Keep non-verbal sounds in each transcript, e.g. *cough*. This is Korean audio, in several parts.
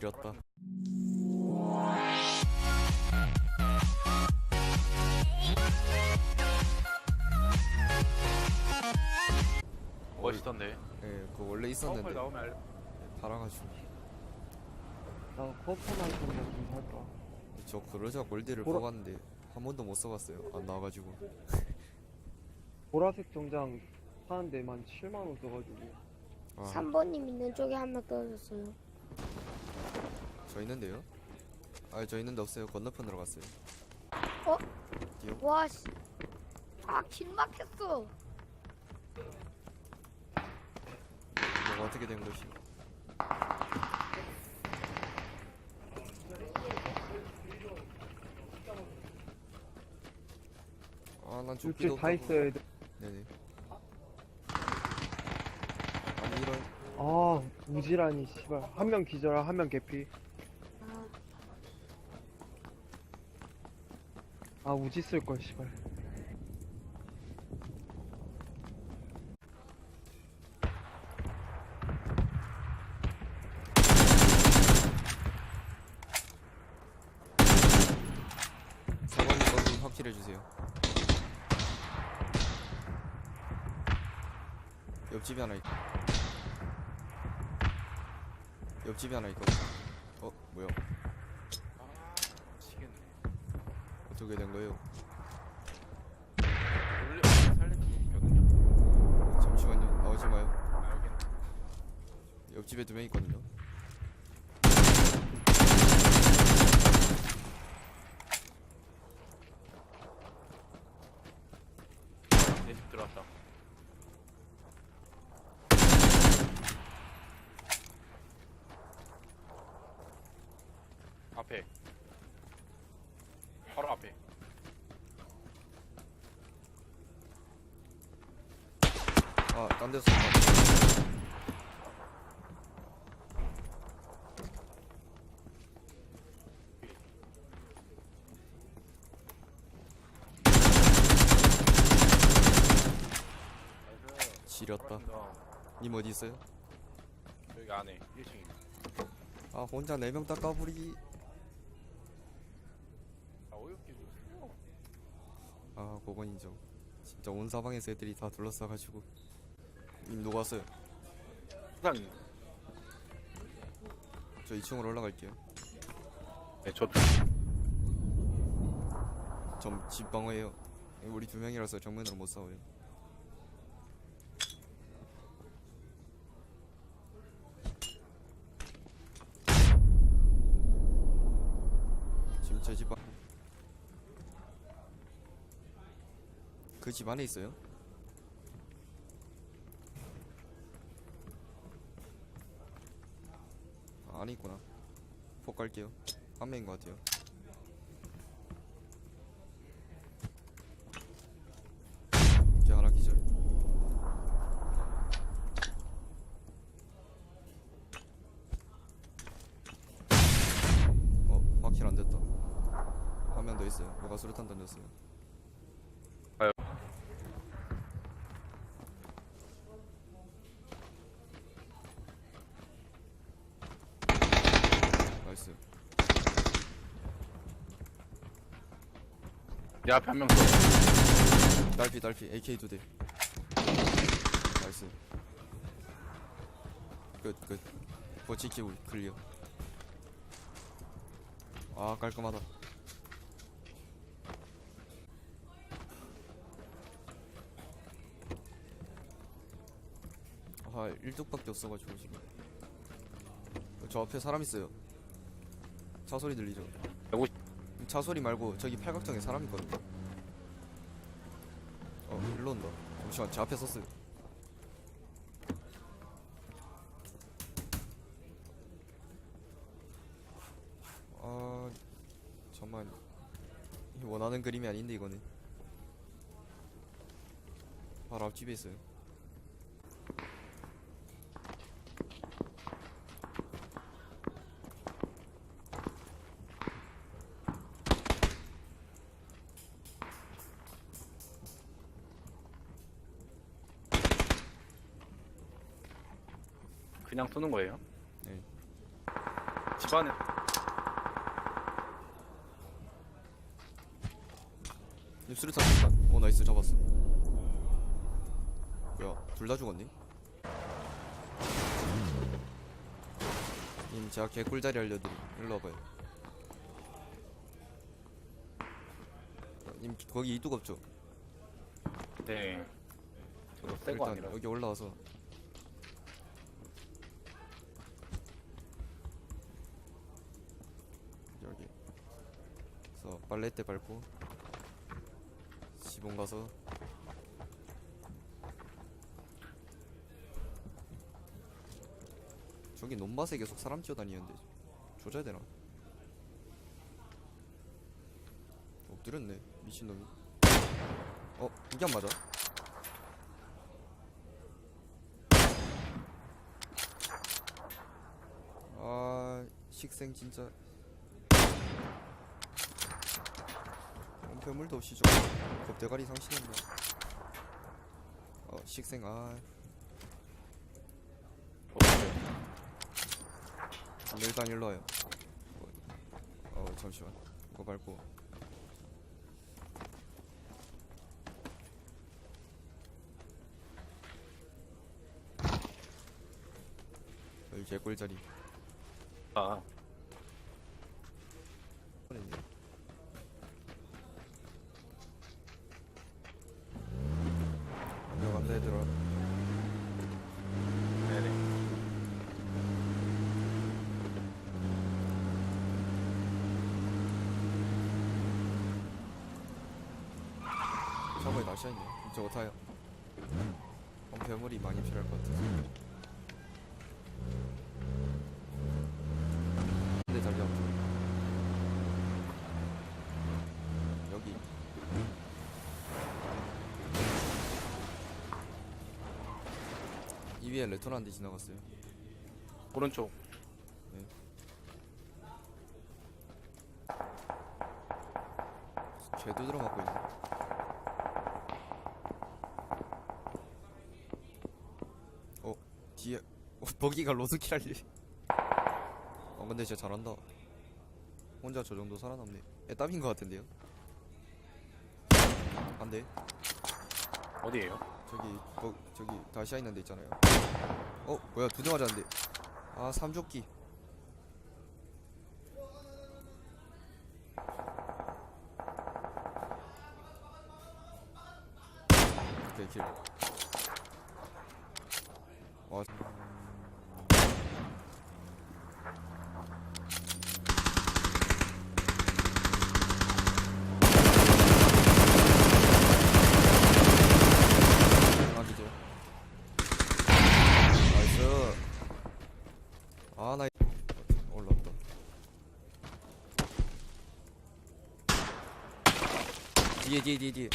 지렸다. 멋있던데. 예, 그거 원래 있었는데 나오면 알... 달아가지고 나 커퍼만 좀좀 살까. 저 그러자 골드를 보라- 뽑았는데 한 번도 못 써봤어요. 안 나와가지고 *laughs* 보라색 정장 사는데만 7만 원 써가지고. 아, 3번님 있는 쪽에 한 명 떨어졌어요. 저 있는데요? 아, 저 있는데 없어요. 건너편으로 갔어요. 어? 뛰어? 와, 씨. 아, 길 막혔어. 뭐가 어떻게 된 것이? 아, 난 육질 조끼도 다 없다고. 있어야 돼. 네네. 아니 이런 아, 우지라니, 씨발. 한 명 기절하, 한 명 개피. 아, 아, 우지 쓸걸, 씨발. 확실해 주세요. 옆집에 하나 있고. 옆집에 하나 있고. 어, 뭐야? 아, 미치겠네. 어떻게 된 거예요? 원래. 잠시만요. 나오지 마요. 알겠네. 옆집에 두 명 있거든요. 내 집 들어왔다. 앞에. 바로 앞에. 아, 딴 데서 쏜다. 지렸다. 님 어디 있어요? 여기 안에 1층에. 아, 혼자 네명 닦아부리기. 아, 어이없게 줬어. 아, 그건 인정. 진짜 온 사방에서 애들이 다 둘러싸가지고. 님 녹았어요. 수상이. 저 2층으로 올라갈게요. 네, 저전집 방어해요. 우리 두 명이라서 정면으로 못 싸워요. 지금 제집 방. 그 집 안에 있어요? 아, 안에 있구나. 폭 갈게요. 한 명인 것 같아요. 이제 하나 기절. 어, 확실 안 됐다. 한명더 있어요. 누가 수류탄 던졌어요. 나이스. 내 앞에 한명 더. 딸피, 딸피. AK 두 대. 나이스. 끝, 끝. 버치키 우 클리어. 아, 깔끔하다. 아, 1뚝밖에 없어가지고 지금. 저 앞에 사람 있어요. 차 소리 들리죠? 차 소리 말고 저기 팔각정에 사람 있거든요. 어, 일로 온다. 잠시만, 제 앞에 섰어요. 아, 정말 이 원하는 그림이 아닌데 이거는. 바로 앞집에 있어요. 그냥 쏘는 거예요? 네. 집안에 입술이 탔다. 오 나이스 잡았어. 뭐야 둘 다 죽었니? 님 제가 개꿀자리 알려드림. 일로 와봐요. 어, 님 거기 이뚝 없죠? 네 저도 새거 일단 아니라 여기 올라와서 여기 그래서 빨래대 밟고 지붕 가서 저기 논밭에 계속 사람 뛰어다니는데 조져야 되나? 엎드렸네 미친놈이 어? 이게 안 맞아? 아 식생 진짜 엄폐물도 없이 좀 겁대가리 상실했네 어 식생 아. 일단 일로 와요 어, 어 잠시만 이거 밟고 여기 개꿀자리 아 뻔했네. 들어간다 얘들아 네네. 차고에 날씨있네 저거 타요? 어, 배물이 많이 필요할 것 같아서. 근데 자리 잡죠 2위에 레터나 한대 지나갔어요. 오른쪽 네. 쟤도 들어갔고 있네. 어, 뒤에, 어, 버기가 로스킬 할리. 어, 근데 진짜 잘한다. 혼자 저 정도 살아남네. 애 땀인 것 같은데요? 안 돼. 어디에요? 저기 뭐 저기 다시아 있는 데 있잖아요. 어 뭐야 두 대 맞았는데. 아 삼조끼. 오케이 킬. 와. 하나 기절 나이스 아나 올라왔다 뒤에 뒤에 뒤에 뒤에.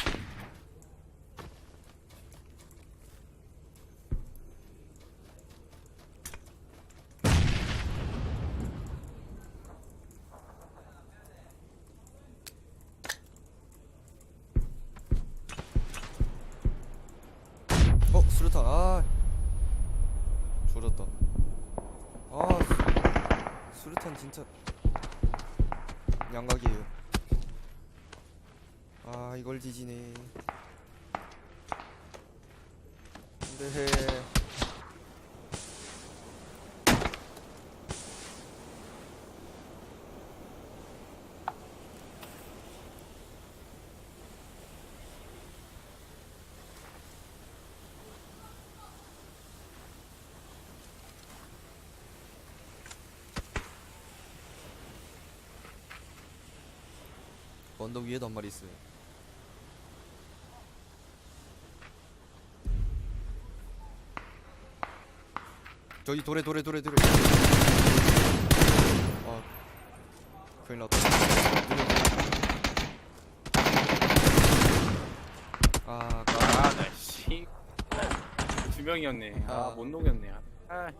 어 수류탄. 아. 조졌다. 아 수- 수류탄 진짜 양각이에요 아 이걸 뒤지네. 안돼 언덕 위에도 한 마리 있어요 저기 돌에 돌에 돌에 돌에. 아 큰일 났다. 아 까- 아나 씨. 두 명이었네. 아. 아 못 녹였네. 아